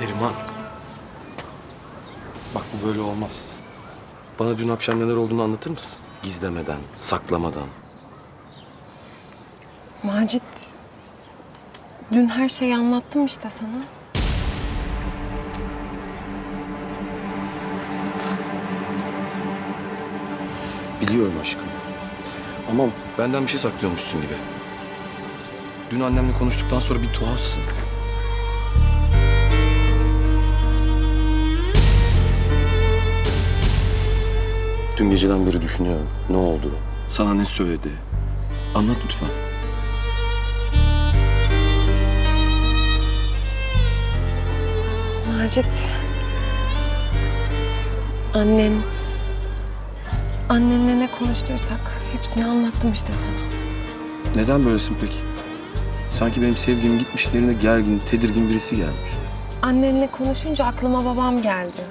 Irmak. Bak bu böyle olmaz. Bana dün akşam neler olduğunu anlatır mısın? Gizlemeden, saklamadan. Macit, dün her şeyi anlattım işte sana. Biliyorum aşkım. Ama benden bir şey saklıyormuşsun gibi. Dün annemle konuştuktan sonra bir tuhafsın. Dün geceden beri düşünüyorum. Ne oldu? Sana ne söyledi? Anlat lütfen. Macit, annen, annenle ne konuştuysak hepsini anlattım işte sana. Neden böylesin peki? Sanki benim sevgilim gitmiş yerine gergin, tedirgin birisi gelmiş. Annenle konuşunca aklıma babam geldi.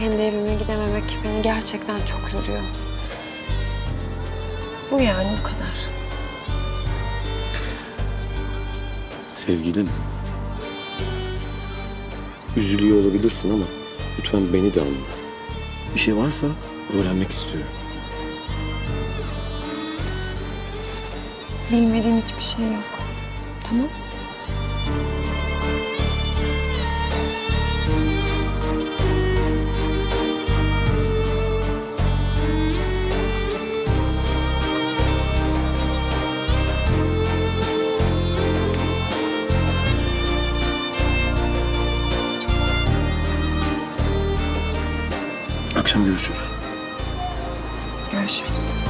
Kendi evime gidememek beni gerçekten çok üzüyor. Bu yani bu kadar. Sevgilim. Üzülüyor olabilirsin ama lütfen beni de anla. Bir şey varsa öğrenmek istiyorum. Bilmediğin hiçbir şey yok. Tamam? Akşam görüşürüz. Görüşürüz.